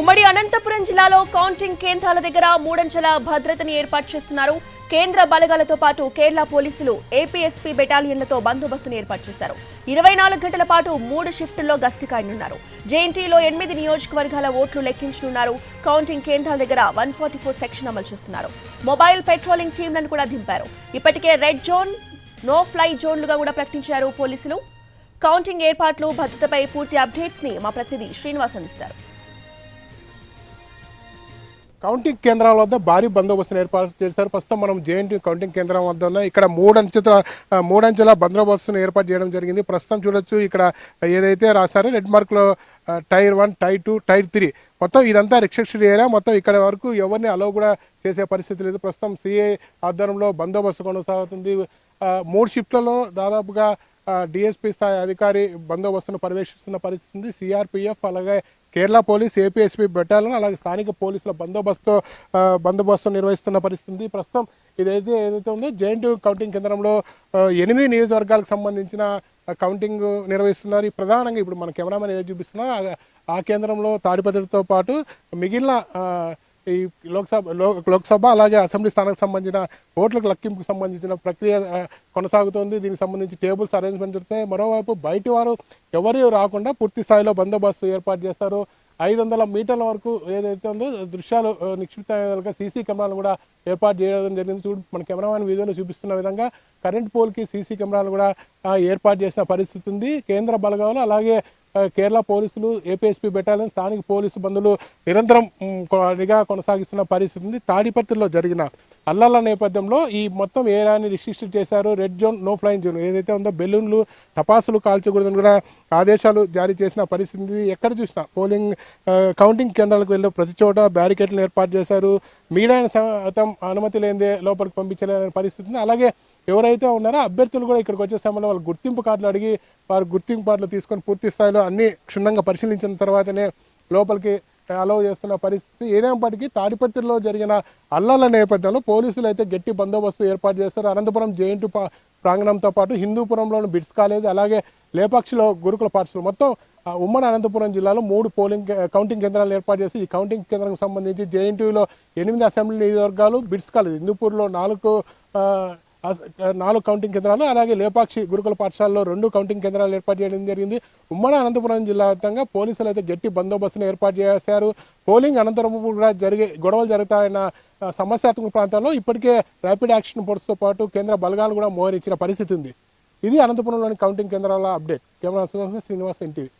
ఉమ్మడి అనంతపురం జిల్లాలో కౌంటింగ్ కేంద్రాల దగ్గర మూడంచెల భద్రతని ఏర్పాటు చేస్తున్నారు. కేంద్ర బలగాలతో పాటు కేరళ పోలీసులు ఏపీఎస్పీ బెటాలియన్లతో బందోబస్తును ఏర్పాటు చేశారు. ఇరవై నాలుగు గంటల పాటు మూడు షిఫ్టుల్లో గస్తీ కాయనున్నారు జేఎన్టీలో ఎనిమిది నియోజకవర్గాల ఓట్లు లెక్కించనున్నారు. కౌంటింగ్ కేంద్రాల దగ్గర వన్ ఫార్టీ ఫోర్ సెక్షన్ అమలు చేస్తున్నారు. మొబైల్ పెట్రోలింగ్ టీంలను కూడా దింపారు. ఇప్పటికే రెడ్ జోన్ నో ఫ్లై జోన్లుగా కూడా ప్రకటించారు పోలీసులు. కౌంటింగ్ ఏర్పాట్లు భద్రతపై పూర్తి అప్డేట్స్ని మా ప్రతినిధి శ్రీనివాస్ అందిస్తారు. కౌంటింగ్ కేంద్రాల వద్ద భారీ బందోబస్తును ఏర్పాటు చేశారు. ప్రస్తుతం మనం జేఎన్టీ కౌంటింగ్ కేంద్రం వద్ద ఇక్కడ మూడంచెల మూడంచెల బందోబస్తును ఏర్పాటు చేయడం జరిగింది. ప్రస్తుతం చూడొచ్చు ఇక్కడ ఏదైతే రాశారో red మార్క్లో tier one tier two tier three. మొత్తం ఇదంతా రిస్ట్రిక్షన్ ఏరియా. మొత్తం ఇక్కడ వరకు ఎవరిని అలౌ కూడా చేసే పరిస్థితి లేదు. ప్రస్తుతం సిఐ ఆధ్వర్యంలో బందోబస్తు కొనసాగుతుంది. మూడు షిఫ్ట్లలో దాదాపుగా డిఎస్పీ స్థాయి అధికారి బందోబస్తును పర్యవేక్షిస్తున్న పరిస్థితి ఉంది. సిఆర్పిఎఫ్ అలాగే కేరళ పోలీస్ ఏపీఎస్పీ బెటాలను అలాగే స్థానిక పోలీసుల బందోబస్తు బందోబస్తు నిర్వహిస్తున్న పరిస్థితి ప్రస్తుతం ఇదైతే ఏదైతే ఉందో జేఎన్టీ కౌంటింగ్ కేంద్రంలో ఎనిమిది నియోజకవర్గాలకు సంబంధించిన కౌంటింగ్ నిర్వహిస్తున్నారు. ఈ ప్రధానంగా ఇప్పుడు మన కెమెరామెన్ ఏది చూపిస్తున్నా ఆ- కేంద్రంలో తాడిపత్రితో పాటు మిగిలిన ఈ లోక్సభ లోక్సభ అలాగే అసెంబ్లీ స్థానానికి సంబంధించిన ఓట్లకు లెక్కింపుకు సంబంధించిన ప్రక్రియ కొనసాగుతోంది. దీనికి సంబంధించి టేబుల్స్ అరేంజ్మెంట్ జరుగుతాయి మరోవైపు బయటి వారు ఎవరు రాకుండా పూర్తి స్థాయిలో బందోబస్తు ఏర్పాటు చేస్తారు. ఐదు వందల మీటర్ల వరకు ఏదైతే ఉందో దృశ్యాలు నిక్షిప్త సీసీ కెమెరాలు కూడా ఏర్పాటు చేయడం జరిగింది. చూడు మన కెమెరామెన్ వీడియోలో చూపిస్తున్న విధంగా కరెంట్ పోల్కి సీసీ కెమెరాలు కూడా ఏర్పాటు చేసిన పరిస్థితి ఉంది. కేంద్ర బలగాలు అలాగే కేరళ పోలీసులు ఏపీఎస్పీ బెటాలియన్ స్థానిక పోలీసు బంధువులు నిరంతరం నిఘా కొనసాగిస్తున్న పరిస్థితి ఉంది. తాడిపత్రిలో జరిగిన అల్లల నేపథ్యంలో ఈ మొత్తం ఏరియాని రిస్ట్రిక్ట్ చేశారు. Red zone no flying zone ఏదైతే ఉందో బెలూన్లు టపాసులు కాల్చకూడదని కూడా ఆదేశాలు జారీ చేసిన పరిస్థితి ఎక్కడ చూసినా పోలింగ్ కౌంటింగ్ కేంద్రాలకు వెళ్ళే ప్రతి చోట బ్యారికేడ్లను ఏర్పాటు చేశారు. మీడియాని సైతం అనుమతి లేనిదే లోపలికి పంపించలేని పరిస్థితి ఉంది. అలాగే ఎవరైతే ఉన్నారో అభ్యర్థులు కూడా ఇక్కడికి వచ్చే సమయంలో వాళ్ళు గుర్తింపు కార్డులు అడిగి వారు గుర్తింపు కార్డులు తీసుకొని పూర్తి స్థాయిలో అన్ని క్షుణ్ణంగా పరిశీలించిన తర్వాతనే లోపలికి అలౌ చేస్తున్న పరిస్థితి. ఏదేపటికీ తాడిపత్రిలో జరిగిన అల్లల నేపథ్యంలో పోలీసులు అయితే గట్టి బందోబస్తు ఏర్పాటు చేస్తారు. అనంతపురం జేఎన్టీ ప్రాంగణంతో పాటు హిందూపురంలోని బిట్స్ కాలేజ్ అలాగే లేపాక్షిలో గురుకుల పాఠశాల. మొత్తం ఉమ్మడి అనంతపురం జిల్లాలో మూడు పోలింగ్ కౌంటింగ్ కేంద్రాలు ఏర్పాటు చేసి ఈ కౌంటింగ్ కేంద్రానికి సంబంధించి జేఎన్టీయూలో ఎనిమిది అసెంబ్లీ నియోజకవర్గాలు బిట్స్ కాలేజ్ హిందూపూర్లో నాలుగు నాలుగు కౌంటింగ్ కేంద్రాలు అలాగే లేపాక్షి గురుకుల పాఠశాలలో రెండు కౌంటింగ్ కేంద్రాలు ఏర్పాటు చేయడం జరిగింది. ఉమ్మడి అనంతపురం జిల్లా వ్యాప్తంగా పోలీసులు అయితే గట్టి బందోబస్తును ఏర్పాటు చేశారు. పోలింగ్ అనంతరం కూడా జరిగే గొడవలు జరుగుతాయన్న సమస్యాత్మక ప్రాంతాల్లో ఇప్పటికే ర్యాపిడ్ యాక్షన్ ఫోర్స్తో పాటు కేంద్ర బలగాలు కూడా మోహరించిన పరిస్థితి ఉంది. ఇది అనంతపురంలోని కౌంటింగ్ కేంద్రాల అప్డేట్ కెమెరా శ్రీనివాస్ ఎన్టీవీ.